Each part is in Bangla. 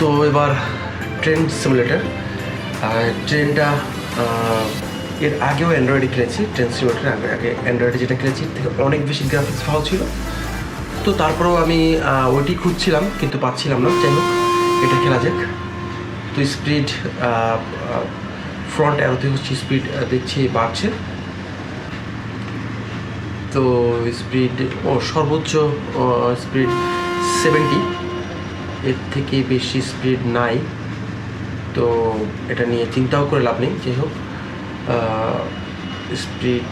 তো এবার ট্রেন সিমুলেটার ট্রেনটা এর আগেও অ্যান্ড্রয়েডে খেলেছি ট্রেন সিমুলেটার আগে আগে অ্যান্ড্রয়েডে যেটা খেলেছি থেকে অনেক বেশি গ্রাফিক্স ভালো ছিল। তো তারপরেও আমি ওইটি খুঁজছিলাম, কিন্তু পাচ্ছিলাম না। যাই হোক, এটা খেলা যাক। তো স্পিড ফ্রন্ট অ্যারোতে হচ্ছে স্পিড দেখছি বাড়ছে। তো স্পিড ও সর্বোচ্চ স্পিড সেভেন্টি এর থেকে বেশি স্পিড নাই। তো এটা নিয়ে চিন্তাও করে লাভ নেই। যাই হোক স্পিড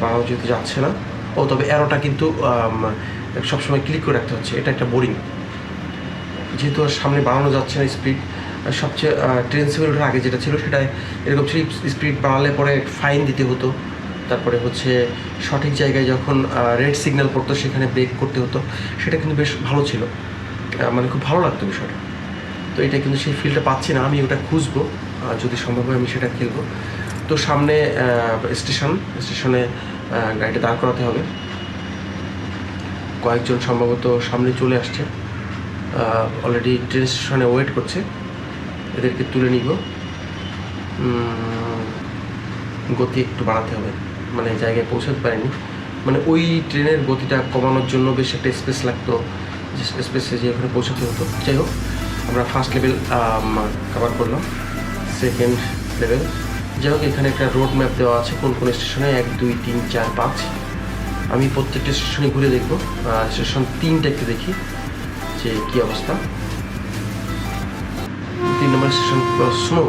বাড়ানো যেহেতু যাচ্ছে না। ও, তবে অ্যারোটা কিন্তু সবসময় ক্লিক করে রাখতে হচ্ছে। এটা একটা বোরিং যেহেতু আর সামনে বাড়ানো যাচ্ছে না স্পিড সবচেয়ে ট্রেন সিমিউলেটার আগে যেটা ছিল সেটা এরকম ছিল স্পিড বাড়ালে পরে ফাইন দিতে হতো। তারপরে হচ্ছে সঠিক জায়গায় যখন রেড সিগন্যাল পড়তো, সেখানে ব্রেক করতে হতো। সেটা কিন্তু বেশ ভালো ছিল। মানে খুব ভালো লাগতো বিষয়টা। তো এটা কিন্তু সেই ফিলটা পাচ্ছি না, আমি ওটা খুঁজবো যদি সম্ভব হয় আমি সেটা খেলব। তো সামনে স্টেশন স্টেশনে গাড়িটা দাঁড় করাতে হবে। কয়েকজন সম্ভবত সামনে চলে আসছে। অলরেডি ট্রেন স্টেশনে ওয়েট করছে। এদেরকে তুলে নিব। গতি একটু বাড়াতে হবে। মানে জায়গায় পৌঁছাতে পারিনি। মানে ওই ট্রেনের গতিটা কমানোর জন্য বেশ একটা স্পেস লাগতো। স্পেসে যে ওখানে পৌঁছাতে হতো যাই হোক আমরা ফার্স্ট লেভেল কভার করলাম সেকেন্ড লেভেল যাই হোক এখানে একটা রোড ম্যাপ দেওয়া আছে কোন কোন স্টেশনে এক দুই তিন চার পাঁচ আমি প্রত্যেকটা স্টেশনে ঘুরে দেখব স্টেশন তিনটা একটু দেখি যে কী অবস্থা। তিন নম্বর স্টেশন স্নো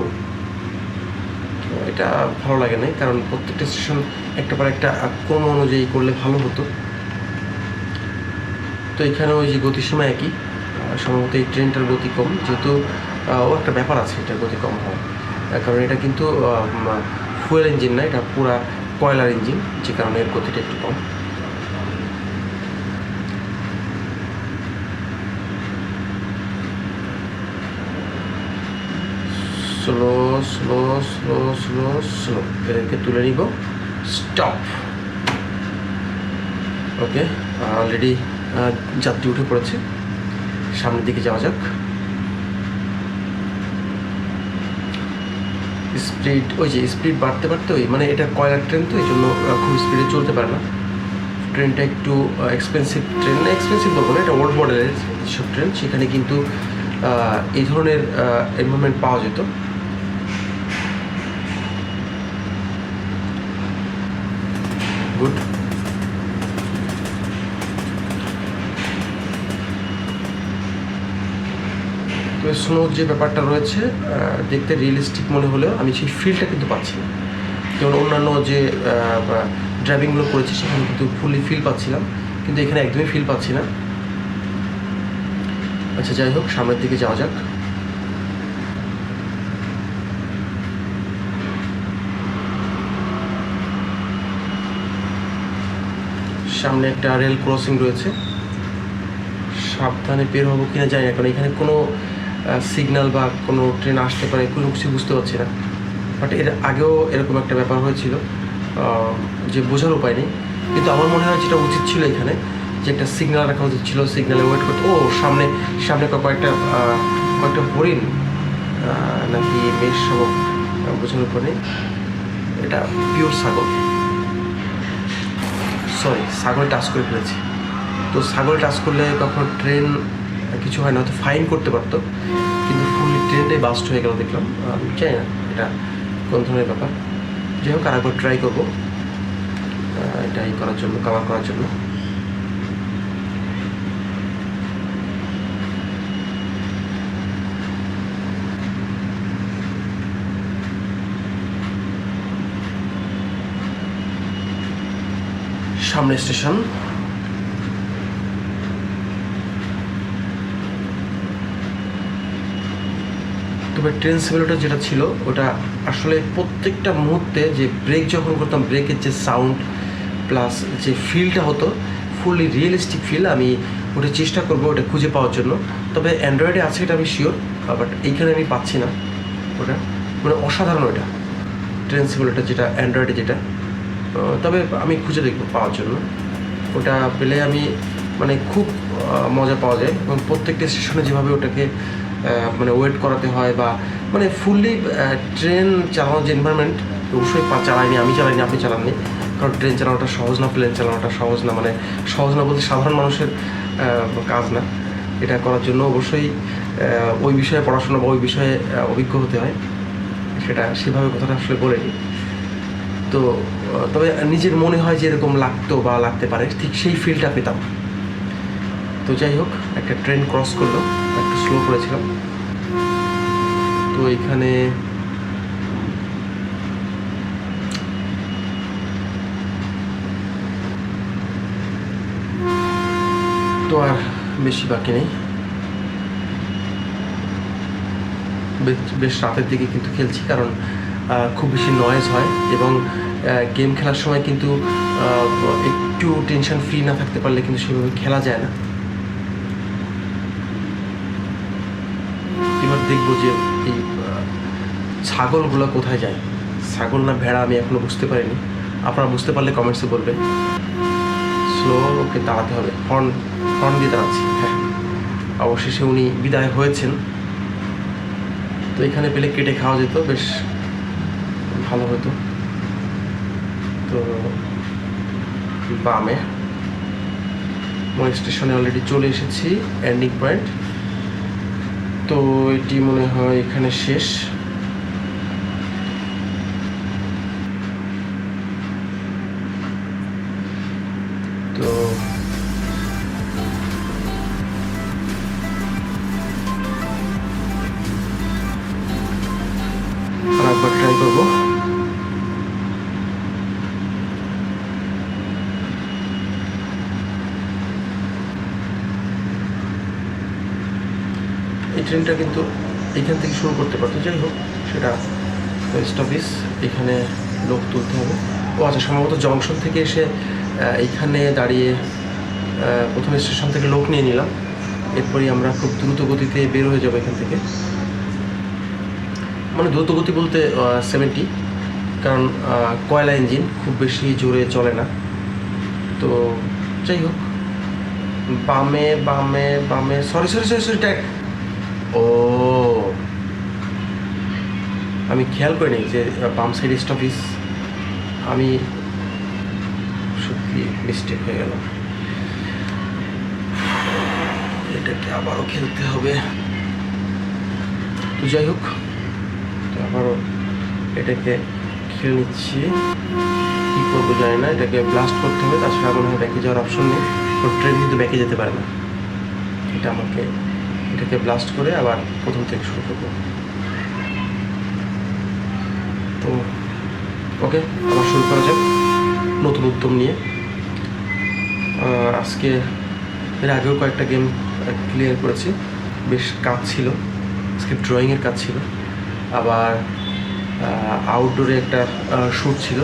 এটা ভালো লাগে না কারণ প্রত্যেকটা স্টেশন একটা পর একটা ক্রম অনুযায়ী করলে ভালো হতো। তো এখানে ওই যে গতিসীমা একই সম্ভবত এই ট্রেনটার গতি কম যেহেতু ও একটা ব্যাপার আছে এটার গতি কম আহ, কারণ এটা কিন্তু ফুয়েল ইঞ্জিন না এটা পুরা কয়লার ইঞ্জিন যে কারণে এর গতিটা একটু কম। Slow slow slow slow slow এদেরকে তুলে নিব। স্টপ ওকে অলরেডি যাত্রী উঠে পড়েছে। সামনের দিকে যাওয়া যাক। স্পিড, ওই যে স্পিড বাড়তে বাড়তে ওই মানে এটা কয়লার ট্রেন তো এই জন্য খুব স্পিডে চলতে পারে না। ট্রেনটা একটু এক্সপেন্সিভ ট্রেন না এক্সপেন্সিভ বলব না, এটা ওল্ড মডেলের যেসব ট্রেন, সেখানে কিন্তু এই ধরনের এনভারনমেন্ট পাওয়া যেত। গুড তো যে ব্যাপারটা রয়েছে দেখতে রিয়েলিস্টিক মনে হলেও আমি সেই ফিলটা কিন্তু পাচ্ছি না। যেমন অন্যান্য যে ড্রাইভিংগুলো করেছি, সেখানে কিন্তু ফুলি ফিল পাচ্ছিলাম, কিন্তু এখানে একদমই ফিল পাচ্ছি না। আচ্ছা যাই হোক, সামনের দিকে যাওয়া যাক। সামনে একটা রেল ক্রসিং রয়েছে। সাবধানে বের হব কিনা জানি না, কারণ এখানে কোনো সিগন্যাল বা কোনো ট্রেন আসতে পারে, কোনো কিছু বুঝতে পারছি না। বাট এর আগেও এরকম একটা ব্যাপার হয়েছিল যে বোঝার উপায় নেই। কিন্তু আমার মনে হয় যেটা উচিত ছিল এখানে, যে একটা সিগন্যাল রাখা উচিত ছিল সিগন্যালে ওয়েট করতে। ও, সামনে সামনে কয়েকটা কয়েকটা হরিণ নাকি মেষ সবক বোঝার উপর নেই। এটা পিওর ছাগল। সরি ছাগল টাচ করে ফেলেছি। তো ছাগল টাচ করলে কখনো ট্রেন কিছু হয় না হয়তো ফাইন করতে পারতো। কিন্তু ফুলি ট্রেনটাই বাস্ট হয়ে গেল দেখলাম। আমি চাই না এটা কোন ধরনের ব্যাপার। যাই হোক আরেকবার ট্রাই করব। আহ, এটাই করার জন্য কভার করার জন্য। সামনে স্টেশন তবে ট্রেন সিমিউলেটর যেটা ছিল, ওটা আসলে প্রত্যেকটা মুহূর্তে যে ব্রেক যখন করতাম ব্রেকের যে সাউন্ড প্লাস যে ফিলটা হতো ফুললি রিয়েলিস্টিক ফিল আমি ওটা চেষ্টা করব ওটা খুঁজে পাওয়ার জন্য। তবে অ্যান্ড্রয়েডে আছে এটা আমি শিওর বাট এইখানে আমি পাচ্ছি না ওটা। মানে অসাধারণ ওটা ট্রেন সিমিউলেটর যেটা অ্যান্ড্রয়েডে যেটা। তবে আমি খুঁজে দেখব পাওয়ার জন্য। ওটা পেলে আমি মানে খুব মজা পাওয়া যায় এবং প্রত্যেকটা স্টেশনে যেভাবে ওটাকে মানে ওয়েট করাতে হয় বা মানে ফুললি ট্রেন চালানোর যে এনভায়রনমেন্ট অবশ্যই চালাইনি, আমি চালাইনি, আপনি চালাননি। কারণ ট্রেন চালানোটা সহজ না প্লেন চালানোটা সহজ না মানে সহজ না বলতে সাধারণ মানুষের কাজ না। এটা করার জন্য অবশ্যই ওই বিষয়ে পড়াশোনা বা ওই বিষয়ে অভিজ্ঞ হতে হয়। সেটা সেভাবে কথাটা আসলে বলেনি। তো তবে নিজের মনে হয় যে এরকম লাগতো বা লাগতে পারে, ঠিক সেই ফিলটা পেতাম। তো যাই হোক, একটা ট্রেন ক্রস করল একটু স্লো করেছিলাম। তো এখানে তো আর বেশি বাকি নেই। বেশ- রাতের দিকে কিন্তু খেলছি, কারণ খুব বেশি নয়েজ হয় এবং গেম খেলার সময় কিন্তু একটু টেনশন ফ্রি না থাকতে পারলে কিন্তু সেভাবে খেলা যায় না এবার দেখব যে এই ছাগলগুলো কোথায় যায়। ছাগল না ভেড়া আমি এখনও বুঝতে পারিনি। আপনারা বুঝতে পারলে কমেন্টসে বলবেন। স্লো ওকে দাঁড়াতে হবে। হর্ন হর্ন দিয়ে দাঁড়াচ্ছি। হ্যাঁ। অবশেষে উনি বিদায় হয়েছেন। তো এখানে পেলে কেটে খাওয়া যেত, বেশ ভালো হতো। তো বামে মই স্টেশনে অলরেডি চলে এসেছি। এন্ডিং পয়েন্ট তো এটি মনে হয় এখানে শেষ। এই ট্রেনটা কিন্তু এখান থেকে শুরু করতে পারতো। যাই হোক, সেটা পোস্ট অফিস এখানে লোক তুলতে হবে। ও আচ্ছা সম্ভবত জংশন থেকে এসে এইখানে দাঁড়িয়ে প্রথম স্টেশন থেকে লোক নিয়ে নিলাম। এরপরই আমরা খুব দ্রুত গতিতে বের হয়ে যাব এখান থেকে। মানে দ্রুত গতি বলতে সেভেন্টি কারণ কয়লা ইঞ্জিন খুব বেশি জোরে চলে না। তো যাই হোক, বামে বামে বামে sorry sorry sorry sorry tag ও। আমি খেয়াল করিনি যে বাম সাইড স্টপিস আমি সত্যি মিস্টেক হয়ে গেল এটাকে আবারও খেলতে হবে। তো যাই হোক আবারও এটাকে খেলে নিচ্ছি। কী করব জানি না, এটাকে ব্লাস্ট করতে হবে। তাছাড়া মনে হয় ব্যাকে যাওয়ার অপশন নেই। ট্রেন কিন্তু ব্যাকে যেতে পারে না। এটা আমাকে এটাকে ব্লাস্ট করে আবার প্রথম থেকে শুরু করব। তো ওকে আবার শুরু করা যাক নতুন উদ্যম নিয়ে। আজকে এর আগেও কয়েকটা গেম ক্লিয়ার করেছি। বেশ কাজ ছিল আজকে ড্রয়িংয়ের কাজ ছিল। আবার আউটডোরে একটা শ্যুট ছিল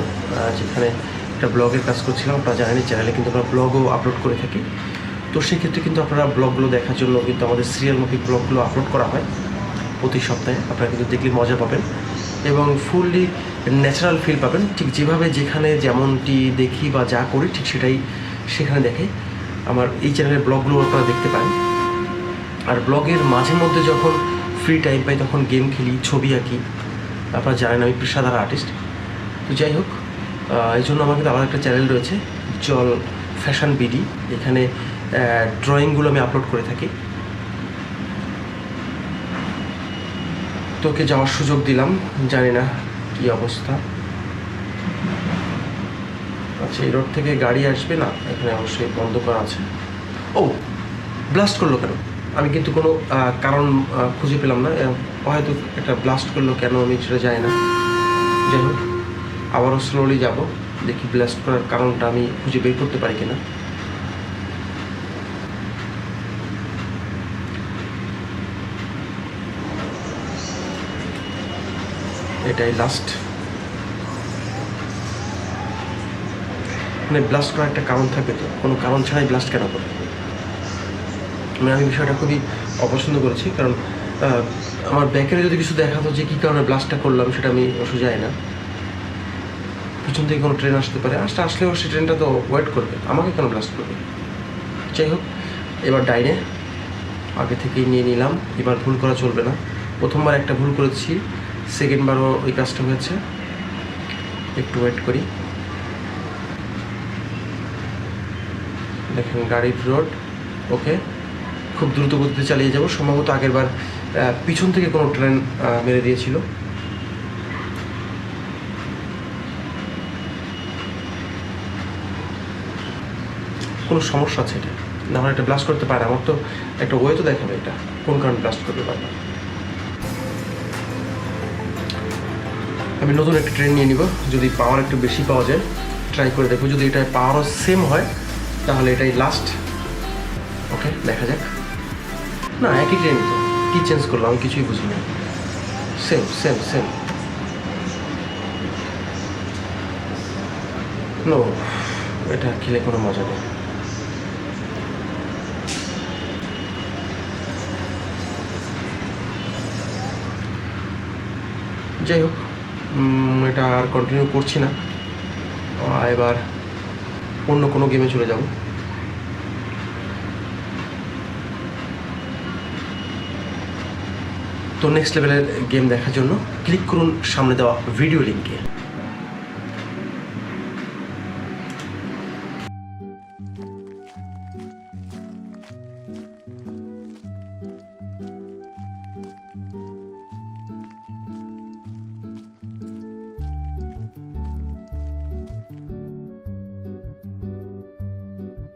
যেখানে একটা ব্লগের কাজ করছিলাম, আপনারা জানেন চ্যানেলে কিন্তু আমরা ব্লগও আপলোড করে থাকি। তো সেক্ষেত্রে কিন্তু আপনারা ব্লগগুলো দেখার জন্য কিন্তু আমাদের সিরিয়াল মুখী ব্লগগুলো আপলোড করা হয়। প্রতি সপ্তাহে আপনারা কিন্তু দেখলে মজা পাবেন এবং ফুললি ন্যাচারাল ফিল পাবেন। ঠিক যেভাবে যেখানে যেমনটি দেখি বা যা করি, ঠিক সেটাই সেখানে দেখে আমার এই চ্যানেলের ব্লগগুলো আপনারা দেখতে পারেন। আর ব্লগের মাঝে মধ্যে যখন ফ্রি টাইম পাই, তখন গেম খেলি, ছবি আঁকি। আপনারা জানেন আমি পেশাদার আর্টিস্ট তো যাই হোক এই জন্য আমার কিন্তু আবার একটা চ্যানেল রয়েছে, জল ফ্যাশন বিডি এখানে ড্রয়িংগুলো আমি আপলোড করে থাকি। তোকে যাওয়ার সুযোগ দিলাম, জানি না কি অবস্থা। আচ্ছা এই রোড থেকে গাড়ি আসবে না? এখানে অবশ্যই বন্ধ করা আছে। ও ব্লাস্ট করল কেন? আমি কিন্তু কোনো কারণ খুঁজে পেলাম না। হয়তো একটা ব্লাস্ট করল কেন আমি সেটা জানি না। যাই হোক, আবারও স্লোলি যাব। দেখি ব্লাস্ট করার কারণটা আমি খুঁজে বের করতে পারি কিনা। এটাই লাস্ট মানে ব্লাস্ট করার একটা কারণ থাকবে তো। কোনো কারণ ছাড়াই ব্লাস্ট কেন করে মানে আমি বিষয়টা খুবই অপছন্দ করেছি, কারণ আমার ব্যাকেরে যদি কিছু দেখাতো যে কী কারণে ব্লাস্টটা করলাম সেটা আমি যাই না। পিছন থেকে কোনো ট্রেন আসতে পারে। আসতে আসলেও সে ট্রেনটা তো ওয়েট করবে। আমাকে কেন ব্লাস্ট করবে? যাই হোক, এবার ডাইনে আগে থেকেই নিয়ে নিলাম। এবার ভুল করা চলবে না। প্রথমবার একটা ভুল করেছি। সেকেন্ডবারও ওই কাজটা হয়েছে। একটু ওয়েট করি। দেখেন গাড়ির রোড ওকে খুব দ্রুত গতিতে চালিয়ে যাব। সম্ভবত আগেরবার পিছন থেকে কোনো ট্রেন মেরে দিয়েছিল। কোনো সমস্যা আছে এটা? না হলে এটা ব্লাস্ট করতে পারে। আমার তো একটা ওয়ে তো দেখাবে এটা। কোন কারণে ব্লাস্ট করতে পারবে আমি নতুন একটা ট্রেন নিয়ে নিব। যদি পাওয়ার একটু বেশি পাওয়া যায় ট্রাই করে দেখব। যদি এটা পাওয়ারও সেম হয়, তাহলে এটাই লাস্ট ওকে দেখা যাক। না, একই ট্রেন তো। কী চেঞ্জ করলাম? কিছুই বুঝি না। সেম সেম সেম নো এটা খেলে কোনো মজা নেই। যাই হোক এটা আর কন্টিনিউ করছি না। এবার অন্য কোনো গেমে চলে যাব। তো নেক্সট লেভেলের গেম দেখার জন্য ক্লিক করুন সামনে দেওয়া ভিডিও লিঙ্কে